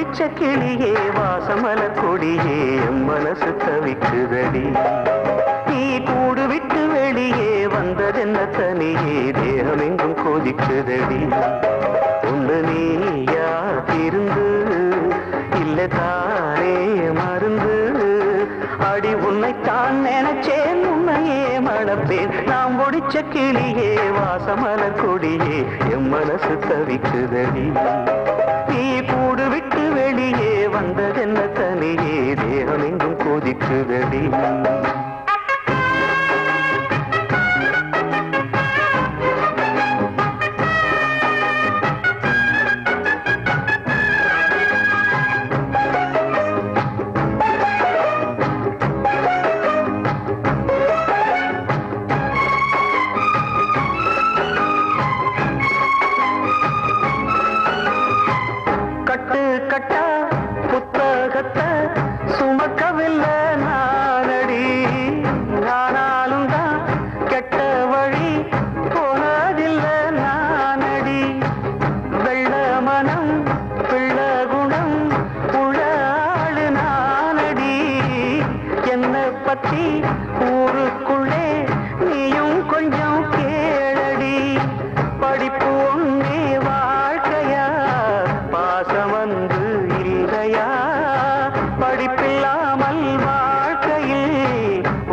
நாம் பிடிச்ச கிளியே வாசமல கொடியே என் மனசு தவிக்குதடி. நீ கூடு விட்டு வெளியே வந்ததென்ன தனியே தேகம் எங்கும் கொதிக்குதடி ஒன்று நீயா திருந்து? இல்லை தானே மருந்து. அடி உன்னைத்தான் நினைச்சேன் உன்னையே மணப்பேன். நாம் ஒடிச்ச கிளியே வாசமல கொடியே என் மனசு தவிக்குதடி. நீ கூடு வெளியே வந்ததென்ன தனியே? தேகம் எங்கும் கொதிக்குதடி. இல்லாமல் வாழ்க்கையில்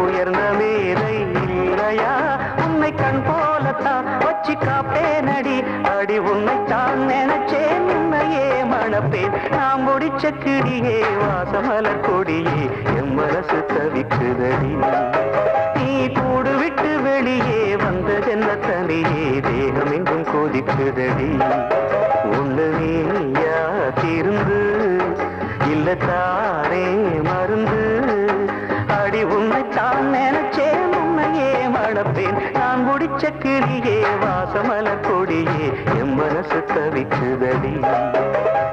உயர்ந்த மேதை இல்லையா? உன்னை கண் போலத்தான் வச்சு காப்பேனடி. அடி உன்னைத்தான் நினைச்சேன் உன்னையே மணப்பேன். நாம் முடிச்ச கிடியே வாசமல கொடியே என் மனசு தவிக்குதடி. நீ கூடு விட்டு வெளியே வந்ததென்ன தனியே தேகம் எங்கும் கொதிக்குதடி. ஒன்று நீயா திருந்து இல்ல தானே மருந்து? அடி உண்மை தான் நினைச்சேன் உண்மையே மணப்பேன். நான் முடிச்ச கிளியே வாசமல கொடியே என் மனசு தவிக்குதடி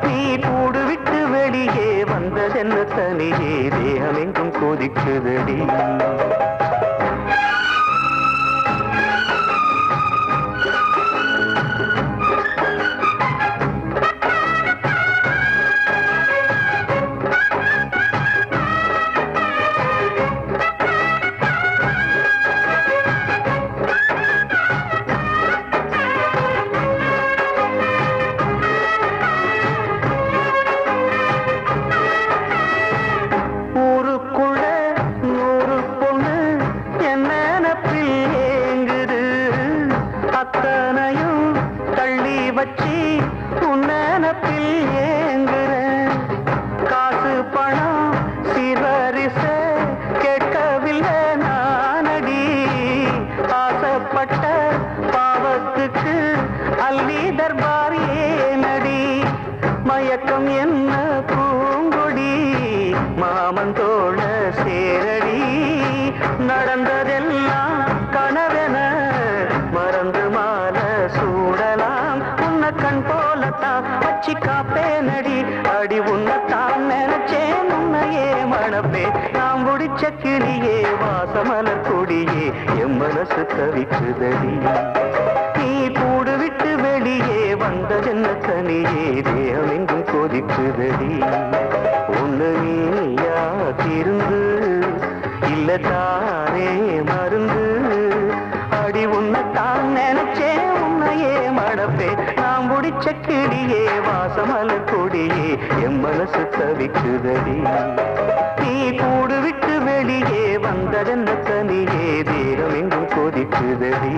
நீ கூடு விட்டு வெளியே வந்த சென்ன தனியே தேகம் எங்கும் கொதிக்குதடி அள்ளி தர்பாரியே நடி. மயக்கம் என்ன பூங்கொடி? மாமன் தோழ சேரடி. நடந்ததெல்லாம் கனவென மறந்து மால சூடலாம். உன்ன கண் போலத்தான் வச்சு காப்பேனடி. அடி உன்னத்தான் நினைச்சேன் உன்னையே மணப்பே நாம் முடிச்ச கிளியே வாசமலர் கொடியே என் மனசு தவிக்குதடி வந்த ஜென்ன கனியே தேகம் எங்கும் கொதிக்குதடி ஒண்ணு நீயா திருந்து இல்ல தானே மருந்து. அடி உன்னைத்தான் நினைச்சே உன்னையே மடப்பே நாம் முடிச்ச கிடியே வாசமல கொடியே என் மனசு தவிக்குதடி. நீ கூடு விட்டு வெளியே வந்த வந்ததென்ன தனியே தேகம் எங்கும் கொதிக்குதடி